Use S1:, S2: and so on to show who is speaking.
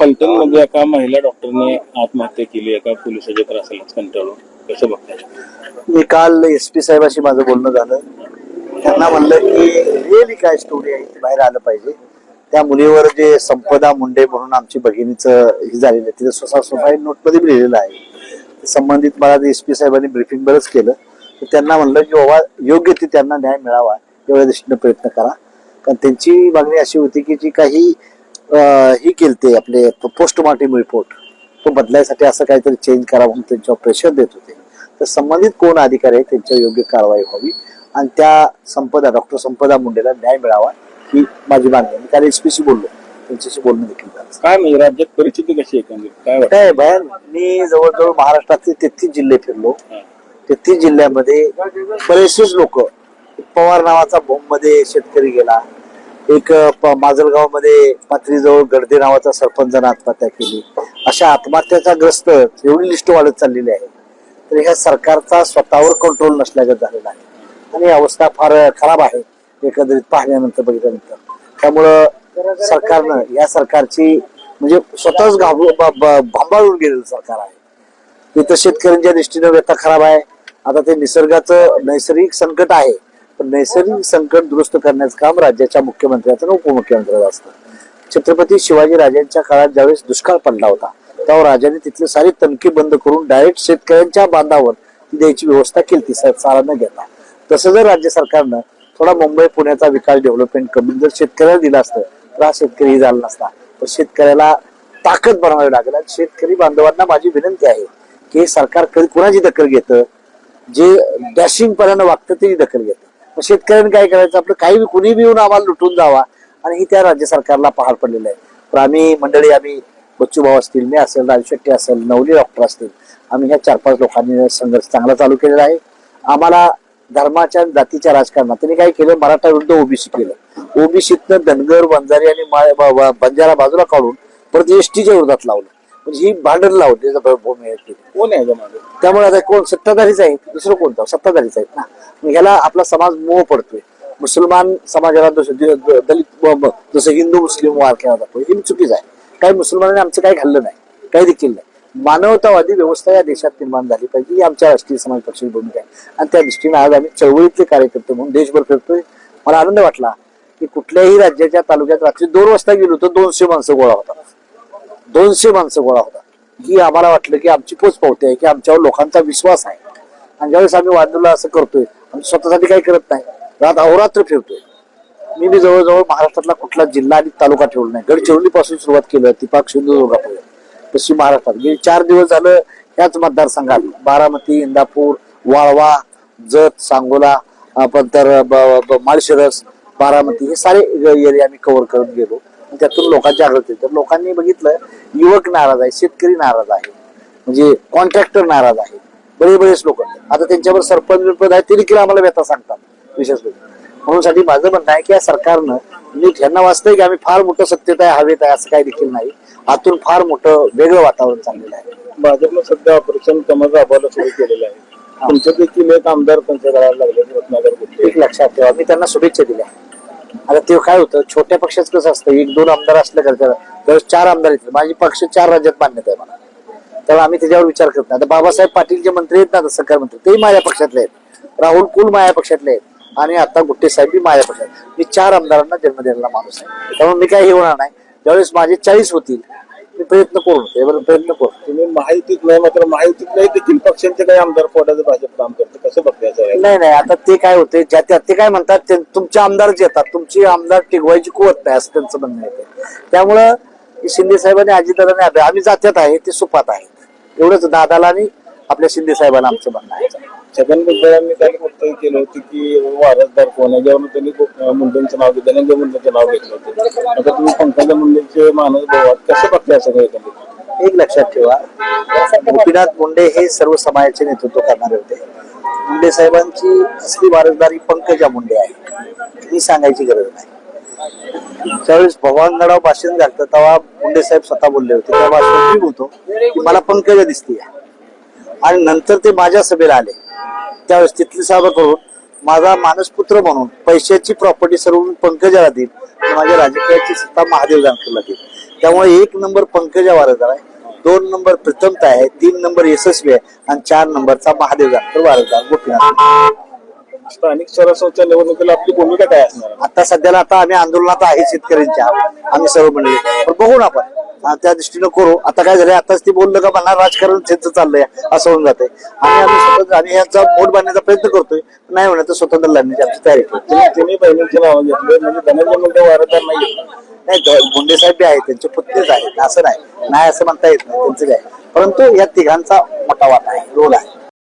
S1: फलटणमध्ये एका महिला डॉक्टरने आत्महत्या केली एका पोलिसाच्या त्रासाला कंटाळून. कसं बघताय?
S2: मी काल एस पी साहेबाशी माझं बोलणं झालं. त्यांना म्हणलं की रिअली काय स्टोरी आहे? ती बाहेर आलं पाहिजे. त्या मुलीवर जे संपदा मुंडे म्हणून आमची भगिनीचं हे झालेलं आहे तिचं स्वतः सुसाईड नोटमध्ये बी लिहिलेलं आहे. संबंधित मला एस पी साहेबांनी ब्रिफिंग बरंच केलं. तर त्यांना म्हणलं की बाबा योग्य ती त्यांना न्याय मिळावा. एवढ्या दृष्टीनं प्रयत्न करा. कारण त्यांची मागणी अशी होती की जी काही ही केलते आपले पोस्टमॉर्टम रिपोर्ट तो बदलायसाठी असं काहीतरी चेंज करा म्हणून त्यांच्यावर प्रेशर देत होते. तर संबंधित कोण अधिकारी आहे त्यांच्यावर योग्य कारवाई व्हावी आणि त्या संपदा डॉक्टर संपदा मुंडेला न्याय मिळावा ही माझी मागणी. मी काल एसपीशी बोललो. त्यांच्याशी बोलणं देखील झालं.
S1: काय म्हणजे राज्यात परिस्थिती कशी आहे काय
S2: भयान मी जवळजवळ महाराष्ट्रातले तेहतीस जिल्हे फिरलो. तेहतीस जिल्ह्यामध्ये बरेचसेच लोक पवार नावाचा बोंबमध्ये शेतकरी गेला. एक प- माजलगावमध्ये पाथरीजवळ गडदे नावाचा सरपंचानं आत्महत्या केली. अशा आत्महत्याचा ग्रस्त एवढी लिस्ट वाढत चाललेली आहे. तर ह्या सरकारचा स्वतःवर कंट्रोल नसल्यागत झालेला आहे. आणि अवस्था फार खराब आहे एकंदरीत पाहण्यानंतर बघितल्यानंतर. त्यामुळं सरकारनं या सरकारची म्हणजे स्वतःच घाबरू ब- भांबाळून गेलेलं सरकार आहे. इथं शेतकऱ्यांच्या दृष्टीनं व्यथा खराब आहे. आता ते निसर्गाचं नैसर्गिक संकट आहे. नैसर्गिक संकट दुरुस्त करण्याचं काम राज्याच्या मुख्यमंत्र्याचं उपमुख्यमंत्र्याचं असतं. छत्रपती शिवाजी राजांच्या काळात ज्यावेळेस दुष्काळ पडला होता तेव्हा राजाने तिथले सारे तणके बंद करून डायरेक्ट शेतकऱ्यांच्या बांधावर ती द्यायची व्यवस्था केली ती सारा न घेता. तसं जर राज्य सरकारनं थोडा मुंबई पुण्याचा विकास डेव्हलपमेंट कमी जर शेतकऱ्याला दिला असतं तर हा शेतकरी झाला नसता. पण शेतकऱ्याला ताकद बनवावी लागेल आणि शेतकरी बांधवांना माझी विनंती आहे की हे सरकार कधी कुणाची दखल घेतं? जे डॅशिंग पणानं वागतं त्याची दखल घेतं. मग शेतकऱ्यांनी काय करायचं? आपलं काही कुणी बी येऊन आम्हाला लुटून जावा. आणि ही त्या राज्य सरकारला पहाड पडलेलं आहे. तर आम्ही मंडळी आम्ही बच्चू भाऊ असतील मी असेल राजू शेट्टी असेल नवली डॉक्टर असतील आम्ही ह्या चार पाच लोकांनी संघर्ष चांगला चालू केलेला आहे. आम्हाला धर्माच्या जातीच्या राजकारणात त्यांनी काय केलं मराठा विरुद्ध ओबीसी केलं. ओबीसीतनं धनगर बंजारी आणि मा- बंजारा बाजूला काढून परत एसटीच्या विरोधात लावलं. म्हणजे ही भांडण लावली त्याचा भूमी आहे केली.
S1: कोण आहे याच्या मागे?
S2: त्यामुळे आता कोण सत्ताधारीच आहेत दुसरं कोणतं सत्ताधारीच आहेत ना. मग ह्याला आपला समाज मोह पडतोय. मुसलमान समाजाला जसं द- द- दलित ब- ब- जसं हिंदू मुस्लिम वार केला जातो. ही चुकीच आहे. काही मुसलमानांनी आमचं काही घाललं नाही. काही देखील नाही. मानवतावादी व्यवस्था या देशात निर्माण झाली पाहिजे. ही आमच्या राष्ट्रीय समाज पक्षाची भूमिका आहे. आणि त्या दृष्टीने आज आम्ही चळवळीतले कार्यकर्ते म्हणून देशभर फिरतोय. मला आनंद वाटला की कुठल्याही राज्याच्या तालुक्यात रात्री दोन वाजता गेलो तर दोनशे माणसं गोळा होतात. दोनशे माणसं गोळा होतात. ही आम्हाला वाटलं की आमची पोच पावते आहे की आमच्यावर लोकांचा विश्वास आहे. आणि ज्यावेळेस आम्ही वादळला असं करतोय आम्ही स्वतःसाठी काही करत नाही. रात अहोरात्र फिरतोय. मी मी जवळजवळ महाराष्ट्रातला कुठला जिल्हा आणि तालुका ठेवला नाही. गडचिरोलीपासून सुरुवात केलं तिपाक सिंधुदुर्गापर्यंत. पश्चिम महाराष्ट्रात. गेली चार दिवस झालं ह्याच मतदारसंघात. बारामती इंदापूर वाळवा जत सांगोला नंतर तर माळशिरस बारामती हे सारे एरिया आम्ही कव्हर करत गेलो. त्यातून लोकांची जागृती. तर लोकांनी बघितलं युवक नाराज आहे शेतकरी नाराज आहे म्हणजे कॉन्ट्रॅक्टर नाराज आहे. बरे बरेच लोक. आता त्यांच्यावर सरपंच बिरपंच आहे ते देखील आम्हाला व्यथा सांगतात विशेष म्हणून साठी माझं म्हणणं आहे की या सरकारनं नीट ह्यांना वाचतंय की आम्ही फार मोठं सत्तेत आहे हवेत आहे असं काही देखील नाही. आतून फार मोठं वेगळं वातावरण चाललेलं आहे.
S1: भाजपनं सध्या ऑपरेशन कमल राबवायला सुरू केलेलं आहे. तुमचं देखील एक आमदार त्यांच्या घराला लागले
S2: एक लक्षात ठेवा. मी त्यांना शुभेच्छा दिल्या. आता ते काय होतं छोट्या पक्षाच कसं असतं एक दोन आमदार असल्या करता त्यावेळेस चार आमदार येतील माझी पक्ष चार राज्यात मान्यता आहे मला. त्यामुळे आम्ही त्याच्यावर विचार करत नाही. आता बाबासाहेब पाटील जे मंत्री आहेत ना सरकार मंत्री तेही माझ्या पक्षातले आहेत. राहुल कुल माझ्या पक्षातले आहेत. आणि आता गुट्टे साहेब माझ्या पक्षात मी चार आमदारांना जन्म दिलेला माणूस आहे. त्यामुळे मी काही हे होणार नाही. ज्यावेळेस माझे चाळीस होतील मी प्रयत्न करू त्यावर प्रयत्न करू
S1: तुम्ही माहितीत नाही मात्र माहितीत नाही देखील पक्षांचे काही आमदार फोडाचं भाजप काम करते. कसं बघतायचं
S2: नाही नाही आता ते काय होते ज्या त्या ते काय म्हणतात ते तुमचे आमदार जे येतात तुमची आमदार टिकवायची कुवत नाही असं त्यांचं म्हणणं येते त्यामुळं शिंदे साहेबांनी अजितदादांनी आम्ही जात्यात आहे ते सुपात आहेत एवढंच दादाला आणि आपल्या शिंदे साहेबांना आमचं म्हणणं आहे.
S1: छगन भुजबळांनी काही वक्तव्य केलं होतं की वारसदार कोण आहे? जेव्हा त्यांनी मुंडेंचं नाव घेतलं धनंजय मुंडेंचं नाव घेतलं होतं. आता तुम्ही पंकजा मुंडेंचे मानस भाऊ कसे कसं बघताय सगळं एकंदरीत
S2: एक लक्षात ठेवा. गोपीनाथ मुंडे हे सर्व समाजाचे नेतृत्व करणारे होते. मुंडे साहेबांची असली वारसदारी पंकजा मुंडे आहे. ही सांगायची गरज नाही. ज्यावेळेस भवानगडाव भाषण झालं तेव्हा मुंडे साहेब स्वतः बोलले होते. त्या भाषणात मी की मला पंकजा दिसते आणि नंतर ते माझ्या सभेला आले. त्यावेळेस तिथली सभा करून माझा मानसपुत्र म्हणून पैशाची प्रॉपर्टी सर्व पंकजाला देईल माझ्या राजकीयाची सत्ता महादेव जानकरला देईल त्यामुळे एक नंबर पंकजा वारदार आहे दोन नंबर प्रीतमता आहे तीन नंबर यशस्वी आहे आणि चार नंबरचा महादेव जानकर वारदार गोपीनाथ
S1: स्थानिक स्वराज्याच्या निवडणुकीला आपली भूमिका काय असणार?
S2: आता सध्याला आता आम्ही आंदोलनात आहे शेतकऱ्यांच्या आम्ही सर्व मंडळी. पण बघू ना आपण. हा, त्या दृष्टीनं करू. आता काय झालं आताच ती बोललं का म्हणा राजकारण त्यांचं चाललंय असं होऊन जाते आणि आम्ही स्वतंत्र आणि याचा वोट बांधण्याचा प्रयत्न करतोय नाही म्हणत तर स्वतंत्र लढण्याची आमची तयारी
S1: तुम्ही तिन्ही बहिणींची नावं घेतली म्हणजे धनंजय मुंडे वारसदार नाही
S2: नाही ग- गुंडे साहेब बी आहेत त्यांचे पुतणेच आहेत असं नाही. नाही असं म्हणता येत नाही त्यांचं काय परंतु या तिघांचा मोठा वाटा आहे रोल आहे.